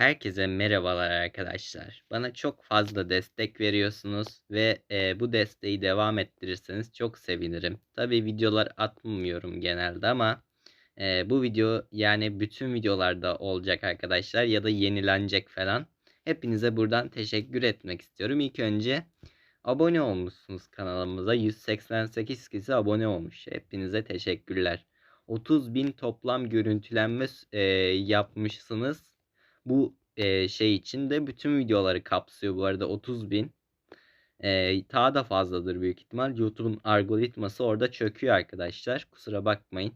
Herkese merhabalar arkadaşlar. Bana çok fazla destek veriyorsunuz ve e, bu desteği devam ettirirseniz çok sevinirim. Tabi videolar atmıyorum genelde ama e, bu video yani bütün videolarda olacak arkadaşlar ya da yenilenecek falan. Hepinize buradan teşekkür etmek istiyorum. İlk önce abone olmuşsunuz kanalımıza. 188 kişi abone olmuş. Hepinize teşekkürler. 30 bin toplam görüntülenme e, yapmışsınız. Bu e, şey için de bütün videoları kapsıyor bu arada 30 bin. E, daha da fazladır büyük ihtimal. YouTube'un algoritması orada çöküyor arkadaşlar. Kusura bakmayın.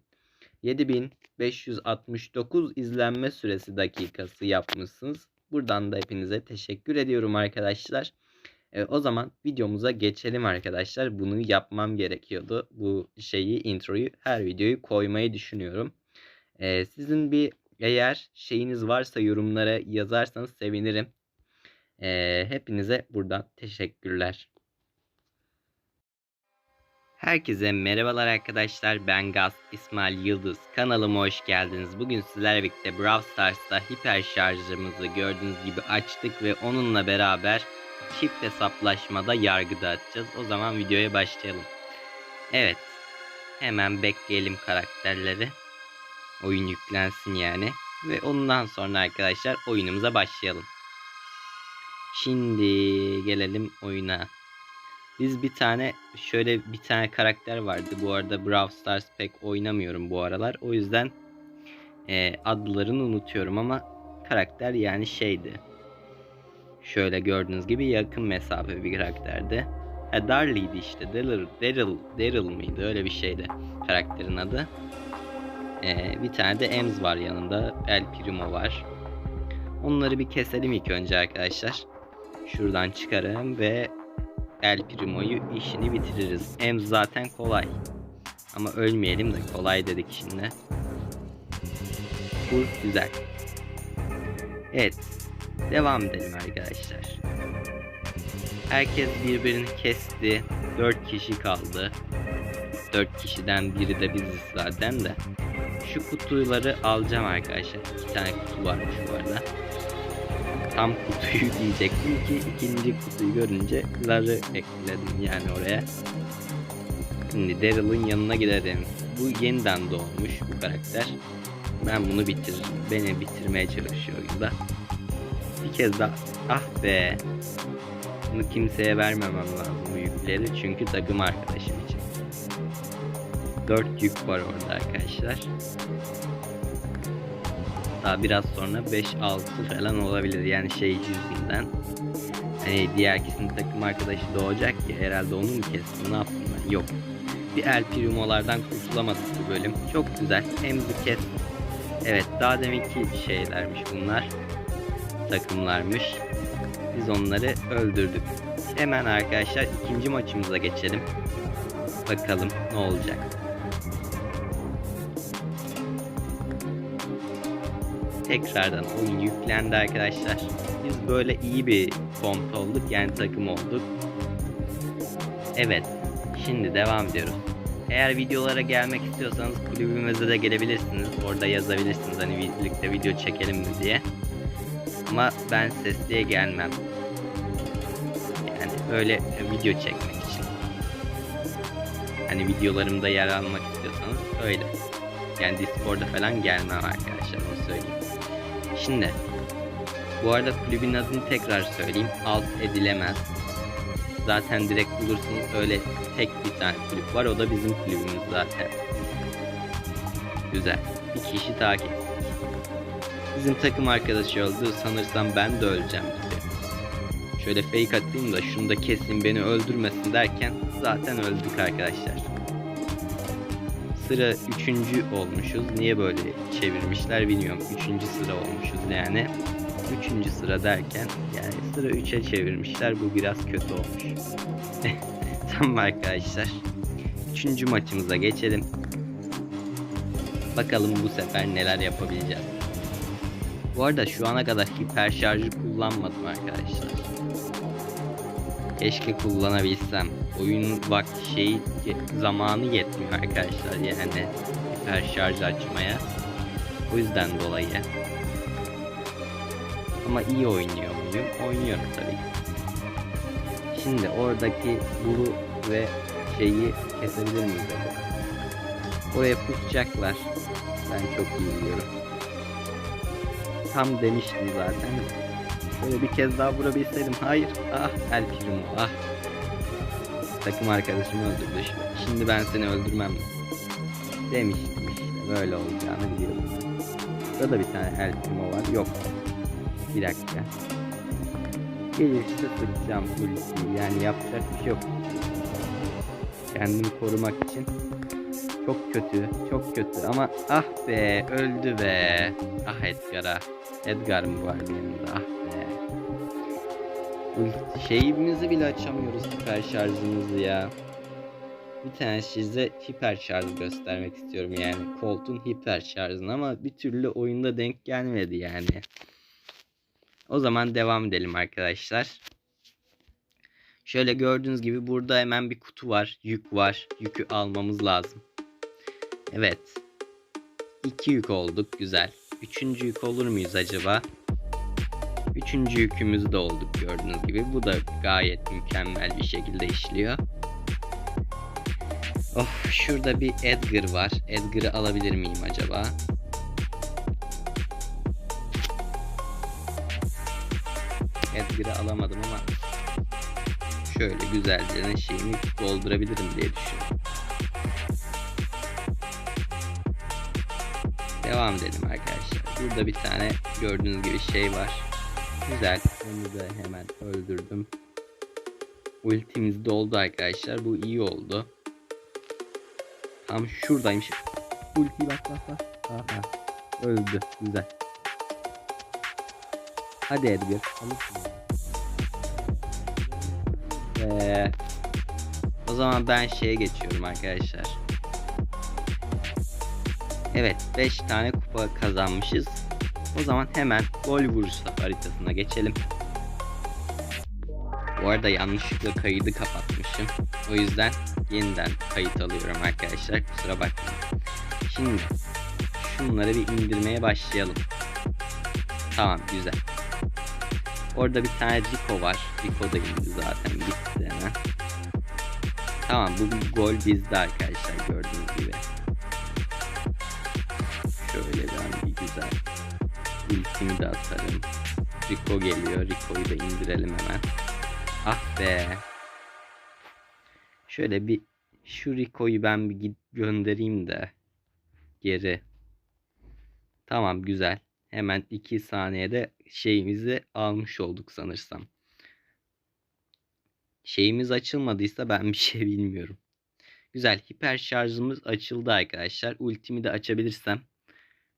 7569 izlenme süresi dakikası yapmışsınız. Buradan da hepinize teşekkür ediyorum arkadaşlar. E, o zaman videomuza geçelim arkadaşlar. Bunu yapmam gerekiyordu. Bu şeyi introyu her videoyu koymayı düşünüyorum. E, sizin bir eğer şeyiniz varsa yorumlara yazarsanız sevinirim. E, hepinize buradan teşekkürler. Herkese merhabalar arkadaşlar. Ben Gaz İsmail Yıldız. Kanalıma hoş geldiniz. Bugün sizlerle birlikte Brawl Stars'ta hiper şarjımızı gördüğünüz gibi açtık ve onunla beraber çift hesaplaşmada yargı dağıtacağız. O zaman videoya başlayalım. Evet. Hemen bekleyelim karakterleri. Oyun yüklensin yani. Ve ondan sonra arkadaşlar oyunumuza başlayalım. Şimdi gelelim oyuna. Biz bir tane şöyle bir tane karakter vardı. Bu arada Brawl Stars pek oynamıyorum bu aralar. O yüzden e, adlarını unutuyorum ama karakter yani şeydi. Şöyle gördüğünüz gibi yakın mesafe bir karakterdi. Ha Darley'di işte. Daryl, Daryl, Daryl mıydı? Öyle bir şeydi karakterin adı. Ee, bir tane de Ems var yanında. El Primo var. Onları bir keselim ilk önce arkadaşlar. Şuradan çıkarım ve El Primo'yu işini bitiririz. Ems zaten kolay. Ama ölmeyelim de kolay dedik şimdi. Bu güzel. Evet. Devam edelim arkadaşlar. Herkes birbirini kesti. 4 kişi kaldı. 4 kişiden biri de biziz zaten de. Şu kutuları alacağım arkadaşlar. İki tane kutu varmış bu arada. Tam kutuyu diyecektim ki ikinci kutuyu görünce ları ekledim yani oraya. Şimdi Daryl'ın yanına gidelim. Bu yeniden doğmuş bu karakter. Ben bunu bitiririm. Beni bitirmeye çalışıyor oyunda. Bir kez daha. Ah be. Bunu kimseye vermemem lazım bu yükleri. Çünkü takım arkadaşım için. 4 yük var orada arkadaşlar. Daha biraz sonra 5-6 falan olabilir yani şey yüzünden. Hani diğer kesin takım arkadaşı doğacak ya herhalde onu mu kestim ne yaptım ben? Yok. Bir El Primo'lardan kurtulamadık bu bölüm. Çok güzel. Hem bir kes. Evet daha deminki şeylermiş bunlar. Takımlarmış. Biz onları öldürdük. Hemen arkadaşlar ikinci maçımıza geçelim. Bakalım ne olacak. Tekrardan oyun yüklendi arkadaşlar. Biz böyle iyi bir komp olduk yani takım olduk. Evet şimdi devam ediyoruz. Eğer videolara gelmek istiyorsanız kulübümüze de gelebilirsiniz. Orada yazabilirsiniz hani birlikte video çekelim mi diye. Ama ben sesliye gelmem. Yani öyle video çekmek için. Hani videolarımda yer almak istiyorsanız öyle. Yani Discord'a falan gelmem arkadaşlar onu söyleyeyim. Şimdi bu arada kulübün adını tekrar söyleyeyim. Alt edilemez. Zaten direkt bulursunuz öyle tek bir tane kulüp var. O da bizim kulübümüz zaten. Güzel. Bir kişi takip. Bizim takım arkadaşı öldü. Sanırsam ben de öleceğim gibi. Şöyle fake atayım da şunu da kesin beni öldürmesin derken zaten öldük arkadaşlar. Sıra üçüncü olmuşuz. Niye böyle çevirmişler bilmiyorum. Üçüncü sıra olmuşuz yani. Üçüncü sıra derken yani sıra üçe çevirmişler. Bu biraz kötü olmuş. tamam arkadaşlar. Üçüncü maçımıza geçelim. Bakalım bu sefer neler yapabileceğiz. Bu arada şu ana kadar hiper şarjı kullanmadım arkadaşlar. Keşke kullanabilsem. Oyun vakti şeyi zamanı yetmiyor arkadaşlar yani hiper şarj açmaya. O yüzden dolayı. Ama iyi oynuyor muyum? Oynuyorum tabii. Şimdi oradaki bulu ve şeyi kesebilir miyiz? Oraya pusacaklar. Ben çok iyi biliyorum. Tam demiştim zaten. Şöyle bir kez daha vurabilseydim. Hayır. Ah El Primo. Ah. Takım arkadaşımı öldürdü. Şimdi- ben seni öldürmem. Demiştim işte. Böyle olacağını biliyordum. Burada bir tane El Primo var. Yok. Bir dakika. Gelirse sıkacağım ultiyi. Yani yapacak bir şey yok. Kendimi korumak için. Çok kötü, çok kötü ama ah be öldü be. Ah Edgar'a. Edgar mı var yanında ah Şeyimizi bile açamıyoruz hiper şarjımızı ya. Bir tane size hiper şarj göstermek istiyorum yani. Colt'un hiper şarjını ama bir türlü oyunda denk gelmedi yani. O zaman devam edelim arkadaşlar. Şöyle gördüğünüz gibi burada hemen bir kutu var. Yük var. Yükü almamız lazım. Evet. İki yük olduk. Güzel. Üçüncü yük olur muyuz acaba? Üçüncü yükümüz de olduk gördüğünüz gibi. Bu da gayet mükemmel bir şekilde işliyor. Of şurada bir Edgar var. Edgar'ı alabilir miyim acaba? Edgar'ı alamadım ama şöyle güzelce şeyimi doldurabilirim diye düşünüyorum. Devam edelim arkadaşlar. Burada bir tane gördüğünüz gibi şey var. Güzel. Onu da hemen öldürdüm. Ultimiz doldu arkadaşlar. Bu iyi oldu. Tam şuradaymış. Ulti bak bak bak. Aha. Öldü. Güzel. Hadi Edgar. Alırsın. Ee, o zaman ben şeye geçiyorum arkadaşlar. Evet 5 tane kupa kazanmışız. O zaman hemen gol vuruşu haritasına geçelim. Bu arada yanlışlıkla kaydı kapatmışım. O yüzden yeniden kayıt alıyorum arkadaşlar. Kusura bakmayın. Şimdi şunları bir indirmeye başlayalım. Tamam güzel. Orada bir tane Rico var. Rico da indi zaten gitti hemen. Tamam bu bir gol bizde arkadaşlar gördüğünüz gibi. Şöyle bir güzel ultimi de atarım. Rico geliyor. Rico'yu da indirelim hemen. Ah be. Şöyle bir şu Rico'yu ben bir göndereyim de geri. Tamam güzel. Hemen 2 saniyede şeyimizi almış olduk sanırsam. Şeyimiz açılmadıysa ben bir şey bilmiyorum. Güzel hiper şarjımız açıldı arkadaşlar. Ultimi de açabilirsem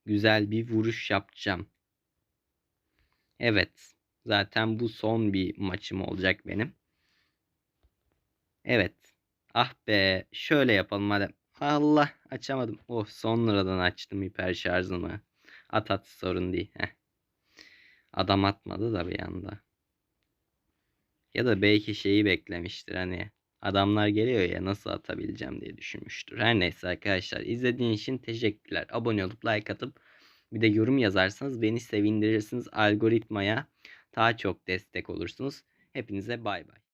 güzel bir vuruş yapacağım. Evet. Zaten bu son bir maçım olacak benim. Evet. Ah be. Şöyle yapalım hadi. Allah açamadım. Oh sonradan açtım hiper şarjını. At at sorun değil. Heh. Adam atmadı da bir anda. Ya da belki şeyi beklemiştir hani. Adamlar geliyor ya nasıl atabileceğim diye düşünmüştür. Her neyse arkadaşlar izlediğiniz için teşekkürler. Abone olup like atıp bir de yorum yazarsanız beni sevindirirsiniz. Algoritmaya daha çok destek olursunuz. Hepinize bay bay.